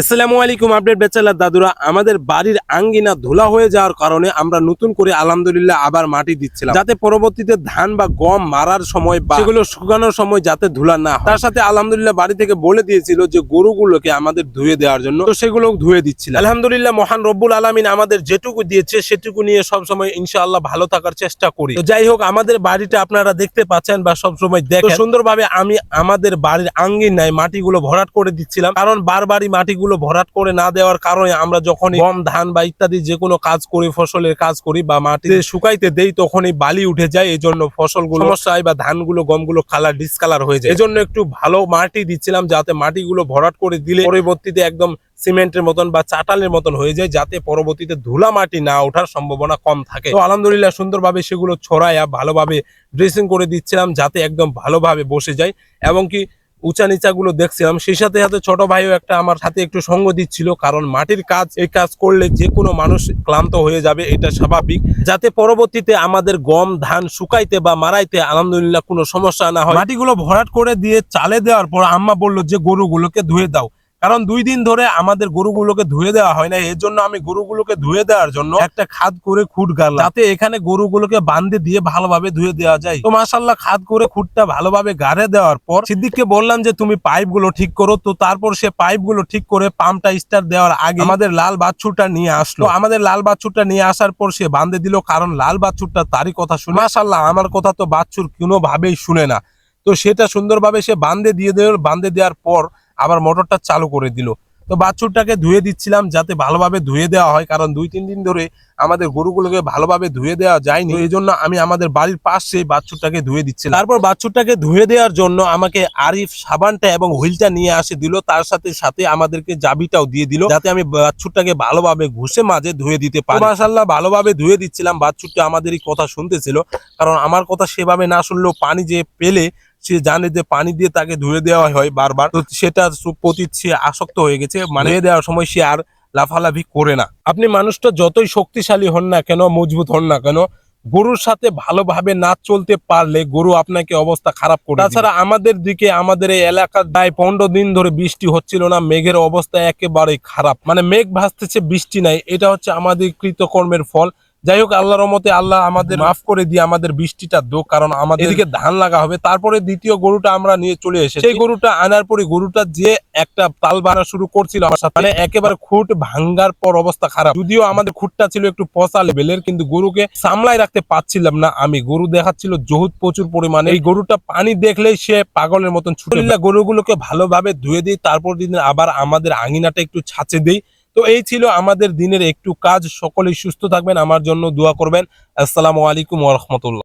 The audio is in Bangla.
আসসালামু আলাইকুম আপডেট বেচালার দাদুরা। আমাদের বাড়ির আঙ্গিনা ধুলা হয়ে যাওয়ার কারণে আমরা নতুন করে আলহামদুলিল্লাহ আবার মাটি দিচ্ছিলাম। যাতে পরবর্তীতে ধান বা গম মারার সময় বা সেগুলো শুকানোর সময় যাতে ধুলা না তার সাথে আলহামদুলিল্লাহ বাড়ি থেকে বলে দিয়েছিল যে গরুগুলোকে আমাদের ধুয়ে দেওয়ার জন্য। তো সেগুলো ধুয়ে দিচ্ছিল আলহামদুলিল্লাহ মহান রব্বুল আলমিন আমাদের যেটুকু দিয়েছে, সেটুকু নিয়ে সবসময় ইনশাআল্লাহ ভালো থাকার চেষ্টা করি। তো যাই হোক, আমাদের বাড়িটা আপনারা দেখতে পাচ্ছেন বা সবসময় দেখেন। তো সুন্দরভাবে আমি আমাদের বাড়ির আঙ্গিনায় মাটিগুলো ভরাট করে দিচ্ছিলাম। কারণ বারবারই মাটিগুলো ভরাট করে না দেওয়ার কারণে আমরা যখন গম ধান বা ইত্যাদি যে কোনো কাজ করি ফসলের কাজ করি বা মাটিতে শুকাইতে দেই তখনই বালি উঠে যায়। এই জন্য ফসলগুলো সমস্যা হয় বা ধানগুলো গমগুলো কালার ডিসকালার হয়ে যায়। এই জন্য একটু ভালো মাটি দিচ্ছিলাম যাতে মাটিগুলো ভরাট করে দিলে পরবর্তীতে একদম সিমেন্টের মতন বা চাটালের মতন হয়ে যায় যাতে পরবর্তীতে ধুলা মাটি না ওঠার সম্ভাবনা কম থাকে। তো আলহামদুলিল্লাহ সুন্দরভাবে সেগুলো ছড়াইয়া ভালোভাবে ড্রেসিং করে দিচ্ছিলাম যাতে একদম ভালোভাবে বসে যায়। এবং কি উঁচা নিচা গুলো দেখছিলাম। সেই সাথে সাথে ছোট ভাইও একটা আমার সাথে একটু সঙ্গ দিচ্ছিল, কারণ মাটির কাজ, এই কাজ করলে যে কোনো মানুষ ক্লান্ত হয়ে যাবে, এটা স্বাভাবিক। যাতে পরবর্তীতে আমাদের গম, ধান শুকাইতে বা মারাইতে আলহামদুলিল্লাহ কোনো সমস্যা না হয়। মাটিগুলো ভরাট করে দিয়ে চালে দেওয়ার পর আম্মা বলল যে, গরুগুলোকে ধুয়ে দাও। কারণ দুই দিন ধরে আমাদের গরুগুলোকে ধুয়ে দেওয়া হয় না, এর জন্য আমি গরুগুলোকে ধুয়ে দেওয়ার জন্য একটা খাদ করে খুঁট গাড়লাম। যাতে এখানে গরুগুলোকে বান্ধে দিয়ে ভালোভাবে ধুয়ে দেওয়া যায়। তো মাসাল্লাহ খাদ করে খুঁটটা ভালোভাবে গাড়ে দেওয়ার পর সিদ্দিককে বললাম যে, তুমি পাইপগুলো ঠিক করো। তো তারপর সে পাইপগুলো ঠিক করে পাম্পটা স্টার্ট দেওয়ার আগে আমাদের লাল বাচ্চুটা নিয়ে আসলো। আমাদের লাল বাচ্চুটা নিয়ে আসার পর সে বান্ধে দিল, কারণ লাল বাচ্চুটা তারই কথা শুনে মাসাল্লাহ আমার কথা তো বাচ্চুর কোনোভাবেই শুনে না। তো সেটা সুন্দরভাবে সে বান্ধে দিয়ে দিল বান্ধে দেওয়ার পর আবার মোটরটা চালু করে দিল। তো বাছুরটাকে ধুয়ে দিচ্ছিলাম যাতে ভালোভাবে ধুয়ে দেওয়া হয়, কারণ দুই, তিন দিন ধরে আমাদের গরুগুলোকে ভালোভাবে ধুয়ে দেওয়া যায়নি। এই জন্য আমি আমাদের বাড়ির পাশে বাছুরটাকে ধুয়ে দিচ্ছিলাম। তারপর বাছুরটাকে ধুয়ে দেওয়ার জন্য আমাকে আরিফ সাবানটা এবং হুইলটা নিয়ে আসে দিল। তার সাথে সাথে আমাদেরকে জাবিটাও দিয়ে দিল, যাতে আমি বাছুরটাকে ভালোভাবে ঘুষে মাঝে ধুয়ে দিতে পারি। মাসাল্লাহ ভালোভাবে ধুয়ে দিচ্ছিলাম। বাছুরটা আমাদেরই কথা শুনতেছিল, কারণ আমার কথা সেভাবে না শুনলেও পানি যে পেলে সে জানে যে পানি দিয়ে তাকে ধুয়ে দেওয়া হয় বারবার। তো সেটা প্রতি সে আসক্ত হয়ে গেছে। মানে দেওয়ার সময় সে আর লাফালাফি করে না। আপনি মানুষটা যতই শক্তিশালী হন না কেন, মজবুত হন না কেন, গরুর সাথে ভালোভাবে না চলতে পারলে গরু আপনাকে অবস্থা খারাপ করে তাছাড়া আমাদের দিকে, আমাদের এই এলাকার প্রায় পনেরো দিন ধরে বৃষ্টি হচ্ছিল না। মেঘের অবস্থা একেবারেই খারাপ। মানে মেঘ ভাসতেছে, বৃষ্টি নাই। এটা হচ্ছে আমাদের কৃতকর্মের ফল। যাই হোক আল্লাহর রহমতে আল্লাহ আমাদের মাফ করে দিয়ে আমাদের বৃষ্টিটা দো কারণ আমাদের এদিকে ধান লাগা হবে তারপরে দ্বিতীয় গরুটা আমরা নিয়ে চলে এসে সেই গরুটা আনার পরে গরুটা যে একটা তাল বানা শুরু করছিল আমার সাথে মানে একেবারে খুঁট ভাঙ্গার পর অবস্থা খারাপ। যদিও আমাদের খুঁটটা ছিল একটু পচা লেভেলের কিন্তু গরুকে সামলাই রাখতে পারছিলাম না আমি। গরু দেখাচ্ছিল জহুদ প্রচুর পরিমাণে। এই গরুটা পানি দেখলেই সে পাগলের মতন ছুটে গরুগুলোকে ভালোভাবে ধুয়ে দিই তারপর দিন আবার আমাদের আঙিনাটা একটু ছাঁচে দিই। তো এই ছিল আমাদের দিনের একটু কাজ। সকলেই সুস্থ থাকবেন, আমার জন্য দোয়া করবেন। আসসালামু আলাইকুম ওরহমতুল্লাহ রাহমাতুল্লাহ।